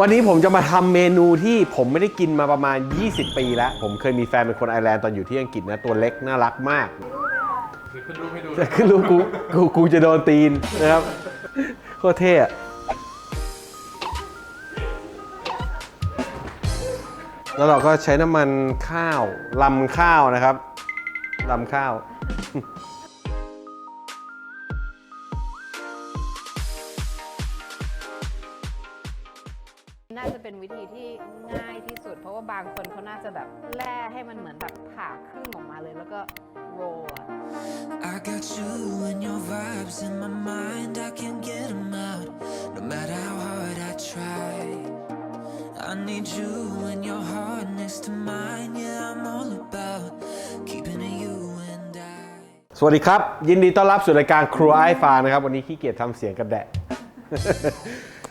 วันนี้ผมจะมาทำเมนูที่ผมไม่ได้กินมาประมาณ 20 ปีแล้ว ผมเคยมีแฟนเป็นคนไอร์แลนด์ตอนอยู่ที่อังกฤษนะ ตัวเล็กน่ารักมากหรือขึ้นรูปให้ดูแต่ขึ้นรู้กูกูกูจะโดนตีนนะครับโคตรเท่อะแล้วเราก็ใช้น้ำมันข้าวลำข้าวนะครับลำข้าว น่าจะเป็นวิธีที่ง่ายที่สุด เพราะว่าบางคนเขาน่าจะแบบแล่ให้มันเหมือนแบบผ่าครึ่งออกมาเลยแล้วก็โรลอะ I got you and your vibes in my mind. I can't get them out, no matter how hard I try. I need you and your heart next to mine. Yeah, I'm all about keeping it you and I. สวัสดีครับ ยินดีต้อนรับสู่รายการครัวไอฟานะครับ วันนี้ขี้เกียจทำเสียงกระแดะ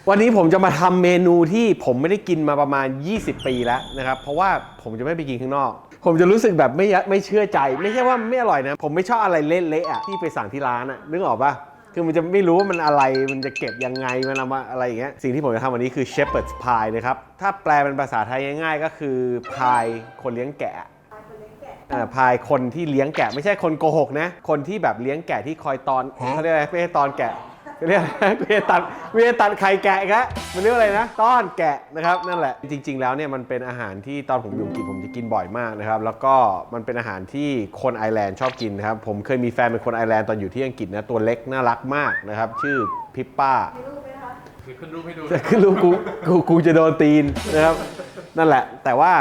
วันนี้ผมจะมาทำเมนูที่ผมไม่ได้กินมาประมาณ 20 ปีแล้วนะครับ เพราะว่าผมจะไม่ไปกินข้างนอก ผมจะรู้สึกแบบไม่ยะไม่เชื่อใจ ไม่ใช่ว่าไม่อร่อยนะ ผมไม่ชอบอะไรเละๆอะที่ไปสั่งที่ร้านอะนึกออกปะคือมันจะไม่รู้ว่ามันอะไรมันจะเก็บยังไงมันเอามาอะไรอย่างเงี้ยสิ่งที่ผมจะทำวันนี้คือ shepherd's pie นะครับ ถ้าแปลเป็นภาษาไทยง่ายๆ ก็คือพายคนเลี้ยงแกะเอ่อพายคนที่เลี้ยงแกะ ไม่ใช่คนโกหกนะ คนที่แบบเลี้ยงแกะที่คอยตอนเขาเรียกอะไรไม่ใช่ตอนแกะ เขาเรียกอะไรไม่ใช่ตัดไม่ใช่ตัดไข่แกะอีกแล้วมันเรียกว่าอะไรนะ ต้อนแกะนะครับนั่นแหละ จริง ๆ แล้วเนี่ยมันเป็นอาหารที่ตอนผมอยู่อังกฤษผมจะกินบ่อยมากนะครับ แล้วก็มันเป็นอาหารที่คนไอร์แลนด์ชอบกินนะครับ ผมเคยมีแฟนเป็นคนไอร์แลนด์ตอนอยู่ที่อังกฤษนะตัวเล็กน่ารักมากนะครับ ชื่อพิปป้าหรือขึ้นรูปให้ดูแต่คือรู้กูกูกูจะโดนตีนนะครับ นั่นแหละ แต่ว่า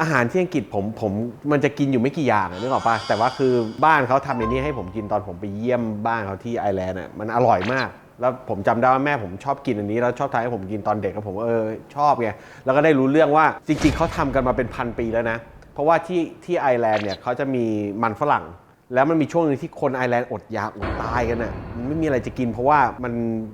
อาหารที่อังกฤษผมผมมันจะกินอยู่ไม่กี่อย่างนึกออกปะแต่ว่าคือบ้านเขาทำอันี้ให้ผมกินตอนผมไปเยี่ยมบ้านเขาที่ไอร์แลนด์อะมันอร่อยมาก แล้วผมจำได้ว่าแม่ผมชอบกินอันนี้ แล้วชอบทานให้ผมกินตอนเด็กก็ผมว่าเออชอบไงแล้วก็ได้รู้เรื่องว่าจริงๆเขาทำกันมาเป็นพันปีแล้วนะ เพราะว่าที่ที่ไอร์แลนด์เนี่ยเขาจะมีมันฝรั่ง แล้วมันมีช่วงหนึงที่คนไอร์แลนด์อดอยากอดตายกันอะมันไม่มีอะไรจะกินเพราะว่ามัน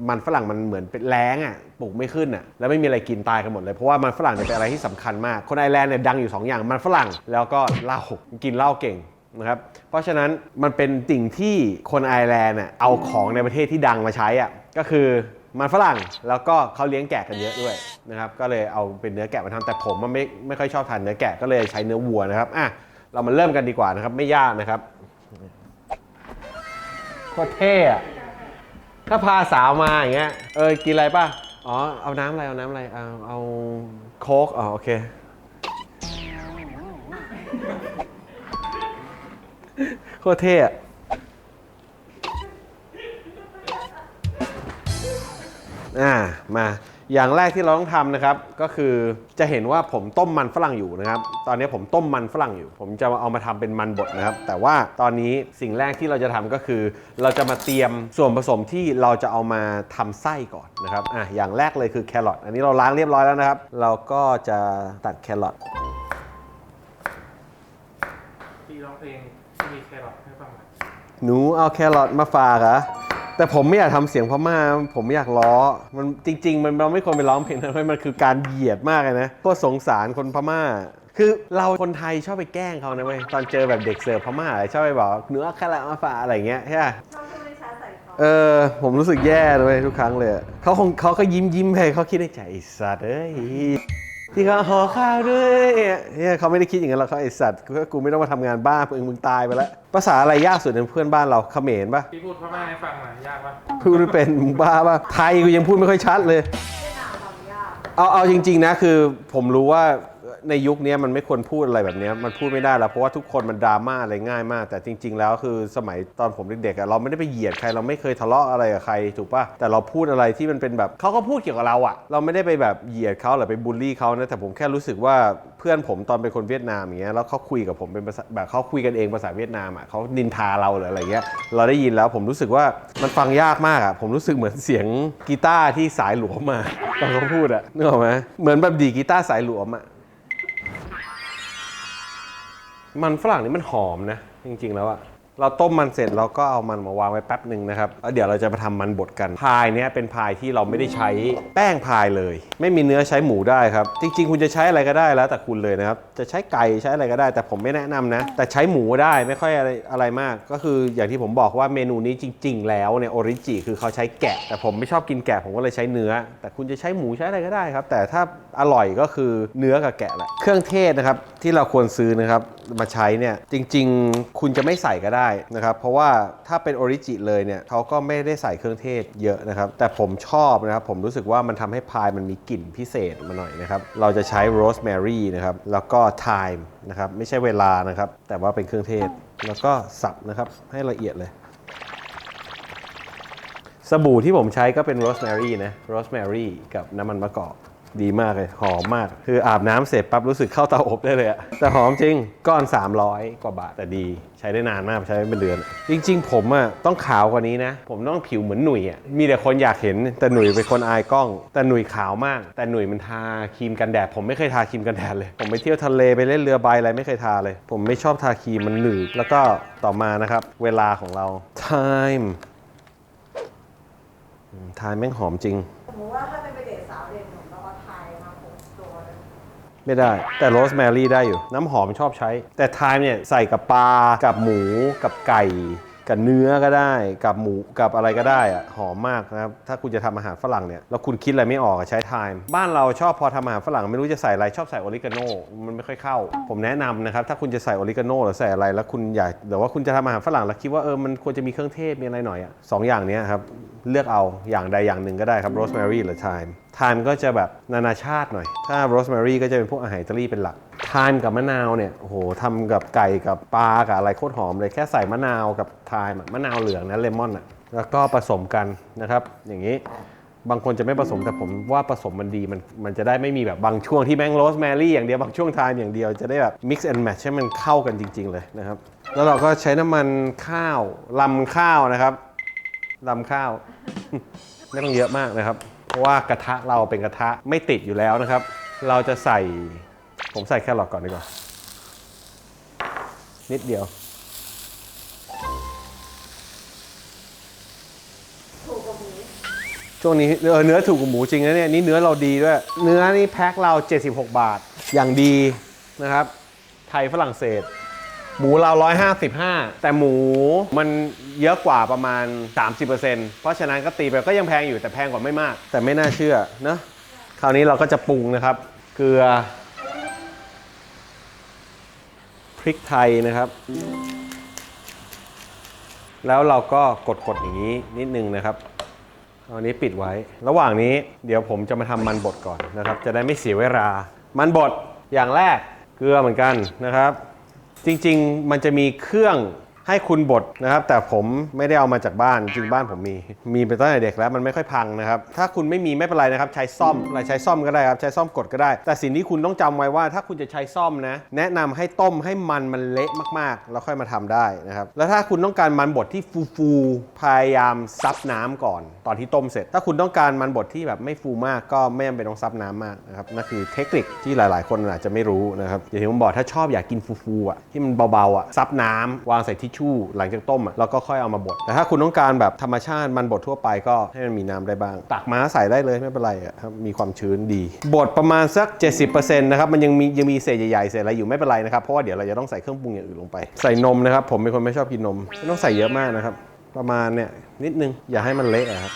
มันฝรั่งมันเหมือนเป็นแล้งอะปลูกไม่ขึ้นอะแล้วไม่มีอะไรกินตายกันหมดเลยเพราะว่ามันฝรั่งเนี่ยเป็นอะไรที่สำคัญมาก คนไอร์แลนด์เนี่ยดังอยู่2อย่างมันฝรั่งแล้วก็เหล้ากินเหล้าเก่งนะครับเพราะฉะนั้นมันเป็นสิ่งที่คนไอร์แลนด์อะเอาของในประเทศที่ดังมาใช้อะก็คือมันฝรั่งแล้วก็เขาเลี้ยงแกะกันเยอะด้วยนะครับก็เลยเอาเป็นเนื้อแกะมาทำแต่ผมมันไม่ไม่ค่อยชอบทานเนื้อแกะก็เลยใช้เนื้อวัวนะครับอะเรามาเริ่มกันดีกว่านะครับไม่ยากนะครับ โคตรเท่อะถ้าพาสาวมาอย่างเงี้ย เออ กินอะไรป่ะ อ๋อ เอาน้ำอะไร เอาน้ำอะไร เอาเอาโค้ก อ๋อ โอเค โคตรเท่อะอ่า มา อย่างแรกที่เราต้องทำนะครับก็คือจะเห็นว่าผมต้มมันฝรั่งอยู่นะครับ ตอนนี้ผมต้มมันฝรั่งอยู่ ผมจะเอามาทำเป็นมันบดนะครับ แต่ว่าตอนนี้สิ่งแรกที่เราจะทำก็คือ เราจะมาเตรียมส่วนผสมที่เราจะเอามาทำไส้ก่อนนะครับอะอย่างแรกเลยคือแครอทอันนี้เราล้างเรียบร้อยแล้วนะครับ เราก็จะตัดแครอทที่ร้องเพลงที่มีแครอทให้ฟังหน่อยหนูเอาแครอทมาฝากเหรอ แต่ผมไม่อยากทำเสียงพม่าผมไม่อยากล้อ มันจริง ๆ มันเราไม่ควรไปร้องเพลงนั้นเพราะมันคือการเหยียดมากเลยนะพวกสงสารคนพม่า คือเราคนไทยชอบไปแกล้งเขานะเว้ยตอนเจอแบบเด็กเสิร์ฟพม่าอะไรชอบไปบอกหนูเอาแครอทมาฝากอะไรอย่างเงี้ยใช่ปะเออผมรู้สึกแย่เลยทุกครั้งเลยเขาคงเขาก็ยิ้มยิ้มไปเขาคิดในใจไอ้สัตว์เอ้ย ที่เขาห่อข้าวด้วยเนี่ยเขาไม่ได้คิดอย่างนั้นหรอกเขาไอสัตว์กูกูไม่ต้องมาทำงานบ้านมึงมึงตายไปแล้วภาษาอะไรยากสุดในเพื่อนบ้านเราเขมรปะพี่พูดพม่าให้ฟังหน่อยยากปะพูดไม่เป็นมึงบ้าปะไทยกูยังพูดไม่ค่อยชัดเลยเอาเอาจริง ๆนะคือผมรู้ว่า ในยุคนี้มันไม่ควรพูดอะไรแบบนี้มันพูดไม่ได้แล้ว เพราะว่าทุกคนมันดราม่าอะไรง่ายมาก แต่จริง ๆ แล้วคือสมัยตอนผมเด็กๆเราไม่ได้ไปเหยียดใครเราไม่เคยทะเลาะอะไรกับใครถูกปะแต่เราพูดอะไรที่มันเป็นแบบเขาก็พูดเกี่ยวกับเราอะเราไม่ได้ไปแบบเหยียดเขาหรือไปบูลลี่เขานะแต่ผมแค่รู้สึกว่าเพื่อนผมตอนเป็นคนเวียดนามอย่างเงี้ยแล้วเขาคุยกับผมเป็นภาษาแบบเขาคุยกันเองภาษาเวียดนามอะเขานินทาเราหรืออะไรเงี้ยเราได้ยินแล้วผมรู้สึกว่ามันฟังยากมากอะผมรู้สึกเหมือนเสียงกีตาร์ที่สายหลวมมาตอนเขาพูดอะนึกออกไหมเหมือนแบบดีกีตาร์สายหลวมอะ มันฝรั่งนี่มันหอมนะ จริง ๆ แล้วอะเราต้มมันเสร็จเราก็เอามันมาวางไว้แป๊บหนึ่งนะครับแล้วเดี๋ยวเราจะมาทำมันบดกัน พายเนี้ยเป็นพายที่เราไม่ได้ใช้แป้งพายเลย ไม่มีเนื้อใช้หมูได้ครับ จริง ๆ คุณจะใช้อะไรก็ได้แล้วแต่คุณเลยนะครับ จะใช้ไก่ใช้อะไรก็ได้ แต่ผมไม่แนะนำนะ แต่ใช้หมูได้ไม่ค่อยอะไรอะไรมาก ก็คืออย่างที่ผมบอกว่าเมนูนี้จริง ๆ แล้วเนี่ยออริจิคือเขาใช้แกะ แต่ผมไม่ชอบกินแกะผมก็เลยใช้เนื้อ แต่คุณจะใช้หมูใช้อะไรก็ได้ครับ แต่ถ้าอร่อยก็คือเนื้อกับแกะแหละ เครื่องเทศนะครับที่เราควรซื้อนะครับ มาใช้เนี่ยจริง ๆ คุณจะไม่ใส่ก็ได้นะครับ เพราะว่าถ้าเป็นออริจิเลยเนี่ยเขาก็ไม่ได้ใส่เครื่องเทศเยอะนะครับ แต่ผมชอบนะครับ ผมรู้สึกว่ามันทำให้พายมันมีกลิ่นพิเศษมาหน่อยนะครับ เราจะใช้โรสแมรี่นะครับ แล้วก็ไทม์นะครับ ไม่ใช่เวลานะครับ แต่ว่าเป็นเครื่องเทศ แล้วก็สับนะครับให้ละเอียดเลยสบู่ที่ผมใช้ก็เป็นโรสแมรี่นะโรสแมรี่กับน้ำมันมะกอก ดีมากเลย หอมมาก คืออาบน้ำเสร็จปั๊บรู้สึกเข้าเตาอบได้เลยอะแต่หอมจริงก้อน 300 กว่าบาทแต่ดี ใช้ได้นานมากใช้ไเป็นเดือน จริง ๆ ผมอะต้องขาวกว่านี้นะ ผมต้องผิวเหมือนหนุ่ยอะมีแต่คนอยากเห็นแต่หนุ่ยเป็นคนอายกล้อง แต่หนุ่ยขาวมาก แต่หนุ่ยมันทาครีมกันแดดผมไม่เคยทาครีมกันแดดเลยผมไปเที่ยวทะเลไปเล่นเรือใบอะไรไม่เคยทาเลย ผมไม่ชอบทาครีมมันหนืดแล้วก็ต่อมานะครับ เวลาของเรา time ทายแม่งหอมจริง สมมติว่าถ้าเป็น ไม่ได้ แต่โรสแมรี่ได้อยู่ น้ำหอมชอบใช้ แต่ไทม์เนี่ยใส่กับปลา กับหมู กับไก่ กับเนื้อก็ได้ กับหมู กับอะไรก็ได้อะหอมมากนะครับ ถ้าคุณจะทำอาหารฝรั่งเนี่ย แล้วคุณคิดอะไรไม่ออกอะใช้ไทม์บ้านเราชอบพอทำอาหารฝรั่งไม่รู้จะใส่อะไรชอบใส่ออริกาโน มันไม่ค่อยเข้า ผมแนะนำนะครับ ถ้าคุณจะใส่ออริกาโนหรือใส่อะไร แล้วคุณอยากแต่ว่าคุณจะทำอาหารฝรั่งแล้วคิดว่าเออ มันควรจะมีเครื่องเทศมีอะไรหน่อยอะสองอย่างเนี้ยครับ เลือกเอาอย่างใดอย่างหนึ่งก็ได้ครับโรสแมรี่หรือไทม์ไทม์ก็จะแบบนานาชาติหน่อย ถ้าโรสแมรี่ก็จะเป็นพวกอาหารอิตาลีเป็นหลักไทม์กับมะนาวเนี่ยโอ้โหทำกับไก่กับปลากับอะไรโคตรหอมเลยแค่ใส่มะนาวกับไทม์มะนาวเหลืองนะเลมอนอะแล้วก็ผสมกันนะครับ อย่างนี้บางคนจะไม่ผสมแต่ผมว่าผสมมันดีมันมันจะได้ไม่มีแบบบางช่วงที่แม่งโรสแมรี่อย่างเดียว บางช่วงไทม์อย่างเดียวจะได้แบบ mix and match ให้มันเข้ากันจริง ๆ เลยนะครับ แล้วเราก็ใช้น้ำมันข้าวลำข้าวนะครับลำข้าว ไม่ต้องเยอะมากนะครับ เพราะว่ากระทะเราเป็นกระทะไม่ติดอยู่แล้วนะครับ เราจะใส่ผมใส่แครอทก่อนดีกว่า นิดเดียวช่วงนี้เออเนื้อถูกกว่าหมูจริงนะเนี่ยนี่เนื้อเราดีด้วย เนื้อนี่แพ็คเรา 76 บาทอย่างดีนะครับ ไทยฝรั่งเศส หมูเรา 155 แต่หมูมันเยอะกว่าประมาณ 30%เพราะฉะนั้นก็ตีไปก็ยังแพงอยู่แต่แพงกว่าไม่มาก แต่ไม่น่าเชื่อเนอะคราวนี้เราก็จะปรุงนะครับ เกลือ พริกไทยนะครับ แล้วเราก็กดๆอย่างนี้นิดนึงนะครับเอาอันนี้ปิดไว้ ระหว่างนี้เดี๋ยวผมจะมาทำมันบดก่อนนะครับ จะได้ไม่เสียเวลา มันบดอย่างแรกเกลือเหมือนกันนะครับ จริงๆ มันจะมีเครื่อง ให้คุณบดนะครับ แต่ผมไม่ได้เอามาจากบ้านจริงบ้านผมมี มีไปตั้งแต่เด็กแล้วมันไม่ค่อยพังนะครับ ถ้าคุณไม่มีไม่เป็นไรนะครับ ใช้ซ่อมอะไรใช้ซ่อมก็ได้ครับ ใช้ซ่อมกดก็ได้ แต่สิ่งที่คุณต้องจำไว้ว่า ถ้าคุณจะใช้ซ่อมนะ แนะนำให้ต้มให้มันมันเละมากๆ แล้วค่อยมาทำได้นะครับ แล้วถ้าคุณต้องการมันบดที่ฟูๆพยายามซับน้ำก่อน ตอนที่ต้มเสร็จ ถ้าคุณต้องการมันบดที่แบบไม่ฟูมากก็ไม่จำเป็นต้องซับน้ำมากนะครับนั่นคือเทคนิคที่หลาย ๆ คนอาจจะไม่รู้นะครับอย่างที่ผมบอกถ้าชอบอยากกินฟูๆอะที่มันเบาๆอะซับน้ำวางใส่ทิชชู่หลังจากต้มอะแล้วก็ค่อยเอามาบดแต่ถ้าคุณต้องการแบบธรรมชาติมันบดทั่วไปก็ให้มันมีน้ำได้บ้าง ตักม้าใส่ได้เลยไม่เป็นไรอะครับมีความชื้นดี บดประมาณสัก 70%นะครับมันยังมียังมีเศษใหญ่ๆเศษอะไรอยู่ไม่เป็นไรนะครับเพราะว่าเดี๋ยวเราจะต้องใส่เครื่องปรุงอย่างอื่นลงไปใส่นมนะครับผมเป็นคนไม่ชอบกินนมไม่ต้องใส่เยอะมากนะครับประมาณเนี่ยนิดนึงอย่าให้มันเละครับ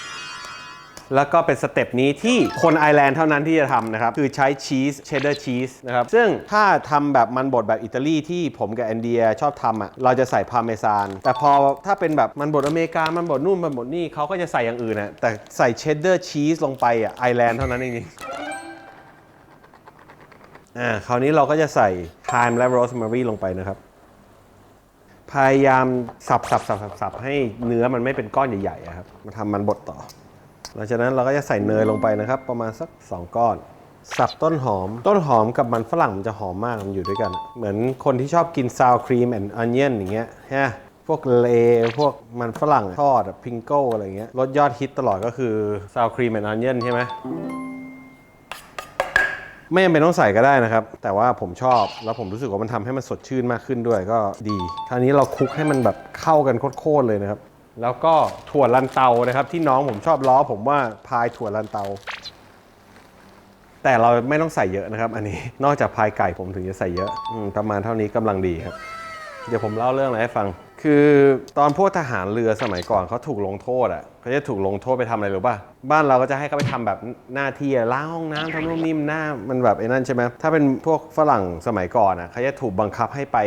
แล้วก็เป็นสเต็ปนี้ที่คนไอร์แลนด์เท่านั้นที่จะทำนะครับ คือใช้ชีสเชดเดอร์ชีสนะครับ ซึ่งถ้าทำแบบมันบดแบบอิตาลีที่ผมกับแอนเดียชอบทำอะเราจะใส่พาเมซาน แต่พอถ้าเป็นแบบมันบดอเมริกา มันบดนู่นมันบดนี่เขาก็จะใส่อย่างอื่นนะแต่ใส่เชดเดอร์ชีสลงไปอะไอร์แลนด์เท่านั้นเองอ่าคราวนี้เราก็จะใส่ไทม์และโรสแมรี่ลงไปนะครับพยายามสับสับสับสับสับให้เนื้อมันไม่เป็นก้อนใหญ่ๆอะครับมาทำมันบดต่อ หลังจากนั้นเราก็จะใส่เนยลงไปนะครับ ประมาณสัก 2 ก้อน สับต้นหอม ต้นหอมกับมันฝรั่งมันจะหอมมากมันอยู่ด้วยกัน เหมือนคนที่ชอบกินซาวครีมแอนด์ออนเนียนอย่างเงี้ยฮะพวกเลพวกมันฝรั่งทอดพิงโก้อะไรเงี้ยรสยอดฮิตตลอดก็คือซาวครีมแอนด์ออนเนียนใช่ไหมไม่จำเป็นต้องใส่ก็ได้นะครับ แต่ว่าผมชอบแล้วผมรู้สึกว่ามันทำให้มันสดชื่นมากขึ้นด้วยก็ดีคราวนี้เราคลุกให้มันแบบเข้ากันโคตรเลยนะครับ แล้วก็ถั่วลันเตานะครับ ที่น้องผมชอบล้อผมว่าพายถั่วลันเตา แต่เราไม่ต้องใส่เยอะนะครับ อันนี้นอกจากพายไก่ผมถึงจะใส่เยอะอประมาณเท่านี้กำลังดีครับ เดี๋ยวผมเล่าเรื่องอะไรให้ฟัง คือตอนพวกทหารเรือสมัยก่อนเขาถูกลงโทษอะเขาจะถูกลงโทษไปทำอะไรรู้ป่ะบ้านเราก็จะให้เขาไปทำแบบหน้าที่ล้างห้องน้ำทำนู่นนี่มหน้ามันแบบไอ้นั่นใช่ไหมถ้าเป็นพวกฝรั่งสมัยก่อนอะเขาจะถูกบังคับให้ไป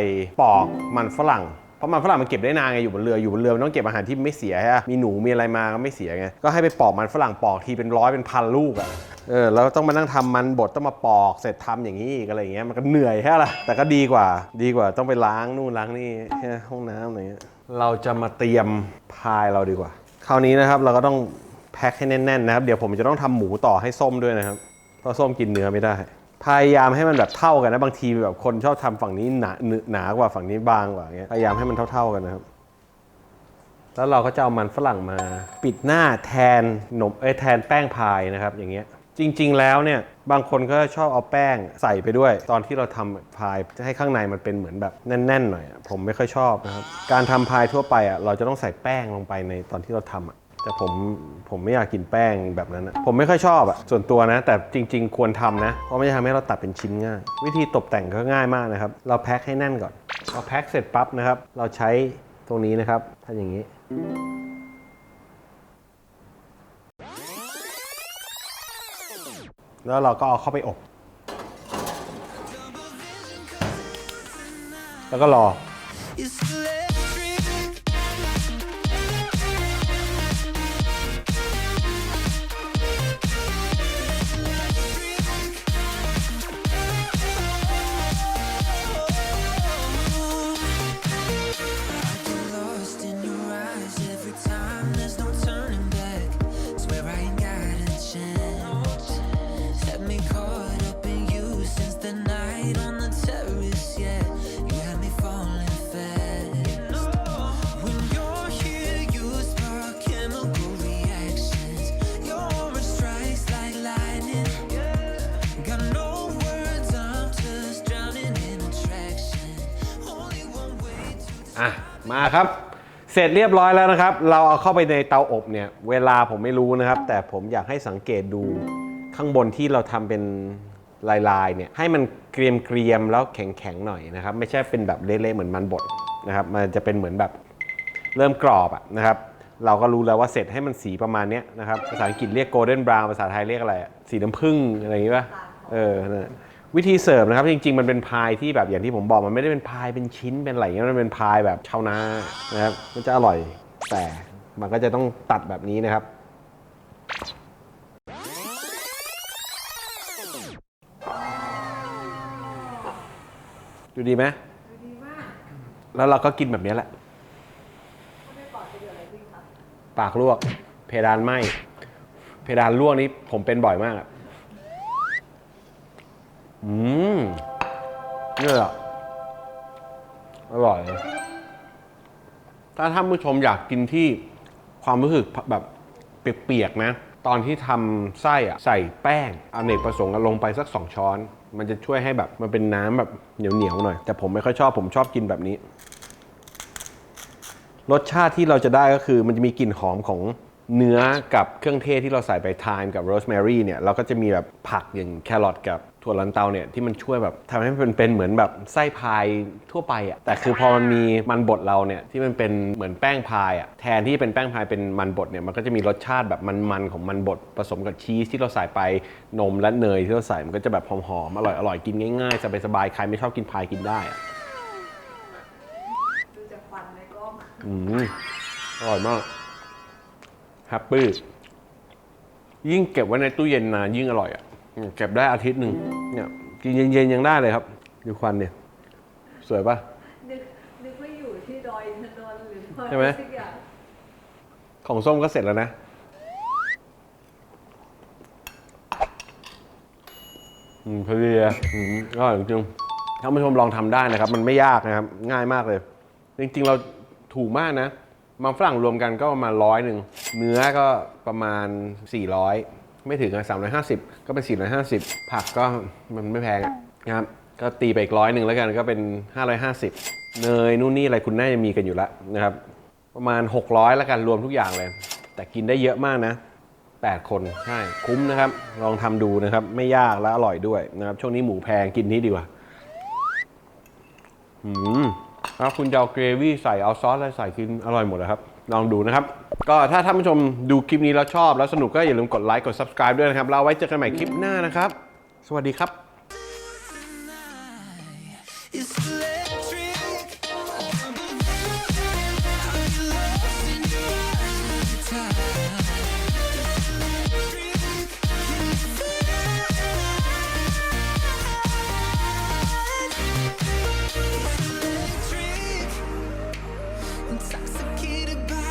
ปอกมันฝรั่ง ราะมันฝรั่งมันเก็บได้นานไงอยู่บนเรืออยู่บนเรือมันต้องเก็บอาหารที่ไม่เสียใช่ปะมีหนูมีอะไรมาก็ไม่เสียไงก็ให้ไปปอกมันฝรั่งปอกทีเป็นร้อยเป็นพันลูกอะเออแล้วต้องมานั่งทำมันบดต้องมาปอกเสร็จทำอย่างนี้อีกอะไรอย่างเงี้ยมันก็เหนื่อยแค่ละแต่ก็ดีกว่า ดีกว่าต้องไปล้างนู่นล้างนี่แค่ห้องน้ำอะไรเงี้ยเราจะมาเตรียมพายเราดีกว่า คราวนี้นะครับเราก็ต้องแพ็คให้แน่นๆนะครับ เดี๋ยวผมจะต้องทำหมูต่อให้ส้มด้วยนะครับ เพราะส้มกินเนื้อไม่ได้ พยายามให้มันแบบเท่ากันนะ บางทีแบบคนชอบทำฝั่งนี้หนาหนากว่าฝั่งนี้บางกว่าอย่างเงี้ยพยายามให้มันเท่า ๆกันนะครับ แล้วเราก็จะเอามันฝรั่งมาปิดหน้าแทนหนมเอ้ยแทนแป้งพายนะครับ อย่างเงี้ยจริง ๆ แล้วเนี่ยบางคนก็ชอบเอาแป้งใส่ไปด้วย ตอนที่เราทำพายจะให้ข้างในมันเป็นเหมือนแบบแน่น ๆ หน่อยผมไม่ค่อยชอบนะครับการทำพายทั่วไปอะเราจะต้องใส่แป้งลงไปในตอนที่เราทำอะ แต่ผมผมไม่อยากกินแป้งแบบนั้นอะผมไม่ค่อยชอบอะส่วนตัวนะ แต่จริง ๆ ควรทำนะ เพราะไม่จะทำให้เราตัดเป็นชิ้นง่าย วิธีตกแต่งก็ง่ายมากนะครับ เราแพ็คให้แน่นก่อนพอแพ็คเสร็จปั๊บนะครับ เราใช้ตรงนี้นะครับถ้าอย่างนี้ แล้วเราก็เอาเข้าไปอบ แล้วก็รอ It's อะมาครับ เสร็จเรียบร้อยแล้วนะครับ เราเอาเข้าไปในเตาอบเนี่ย เวลาผมไม่รู้นะครับ แต่ผมอยากให้สังเกตดูข้างบนที่เราทำเป็นลายๆเนี่ยให้มันเกรียมๆแล้วแข็งๆหน่อยนะครับ ไม่ใช่เป็นแบบเละๆเหมือนมันบดนะครับมันจะเป็นเหมือนแบบเริ่มกรอบอะนะครับ เราก็รู้แล้วว่าเสร็จให้มันสีประมาณเนี้ยนะครับภาษาอังกฤษเรียก golden brown ภาษาไทยเรียกอะไรสีน้ำผึ้งอะไรอย่างงี้ป่ะเออนะ วิธีเสิร์ฟนะครับจริงๆ มันเป็นพายที่แบบอย่างที่ผมบอกมันไม่ได้เป็นพายเป็นชิ้นเป็นอะไรอย่างเงี้ยมันเป็นพายแบบชาวนานะครับมันจะอร่อยแต่มันก็จะต้องตัดแบบนี้นะครับ ดูดีไหมดีมากแล้วเราก็กินแบบนี้แหละถ้าไม่ปลอดจะเกิดอะไรขึ้นคะปากลวก เพดานไหมเพดานลวกนี้ผมเป็นบ่อยมากอะ อืมเนี่ยแหละอร่อย ถ้าท่านผู้ชมอยากกินที่ความรู้สึกแบบเปียกๆนะ ตอนที่ทำไส้อะใส่แป้งอเนกประสงค์ลงไปสักสองช้อน มันจะช่วยให้แบบมันเป็นน้ำแบบเหนียวๆหน่อย แต่ผมไม่ค่อยชอบผมชอบกินแบบนี้ รสชาติที่เราจะได้ก็คือมันจะมีกลิ่นหอมของ เนื้อกับเครื่องเทศที่เราใส่ไปไทม์กับโรสแมรี่เนี่ยเราก็จะมีแบบผักอย่างแครอทกับถั่วลันเตาเนี่ยที่มันช่วยแบบทำให้มันเป็นเหมือนแบบไส้พายทั่วไปอะ่ะแต่คือพอมันมีมันบดเราเนี่ยที่มันเป็นเหมือนแป้งพายอะ่ะแทนที่เป็นแป้งพายเป็นมันบดเนี่ยมันก็จะมีรสชาติแบบมันๆของมันบดผสมกับชีสที่เราใส่ไปนมและเนยที่เราใส่มันก็จะแบบหอมๆอร่อยอร่อยกินง่ายๆสบายๆใครไม่ชอบกินพายกินได้อะดูจากควันในกล้องอืมอร่อยมาก แฮปปี้ยิ่งเก็บไว้ในตู้เย็นนานยิ่งอร่อยอะอืมเก็บได้อาทิตย์หนึ่งเนี่ยกินเย็นๆยังได้เลยครับดูควันเนี่ยสวยปะนึกนึกว่าอยู่ที่ดอยอินทนนท์หรือดอยใช่ไหมสักอย่างของส้มก็เสร็จแล้วนะ อืมพอดีอะอืมอร่อยจริงๆท่านผู้ชมลองทำได้นะครับ มันไม่ยากนะครับ ง่ายมากเลย จริงๆเราถูกมากนะ มันฝรั่งรวมกันก็ประมาณร้อยหนึ่งเนื้อก็ประมาณ 400 ไม่ถึงอะ350ก็เป็น 450 ผักก็มันไม่แพงอะนะครับก็ตีไปอีกร้อยหนึ่งแล้วกันก็เป็น 550 เนยนู่นนี่อะไรคุณน่าจะมีกันอยู่แล้วนะครับ ประมาณ 600 แล้วกันรวมทุกอย่างเลย แต่กินได้เยอะมากนะ 8 คนใช่คุ้มนะครับ ลองทำดูนะครับ ไม่ยากและอร่อยด้วยนะครับ ช่วงนี้หมูแพงกินนี้ดีกว่า อืม ครับคุณจะเอาเกรวี่ใส่เอาซอสอะไรใส่กินอร่อยหมดนะครับ ลองดูนะครับ ก็ถ้าท่านผู้ชมดูคลิปนี้แล้วชอบ แล้วสนุกก็อย่าลืมกดไลค์กด subscribe ด้วยนะครับเราไว้เจอกันใหม่คลิปหน้านะครับ สวัสดีครับ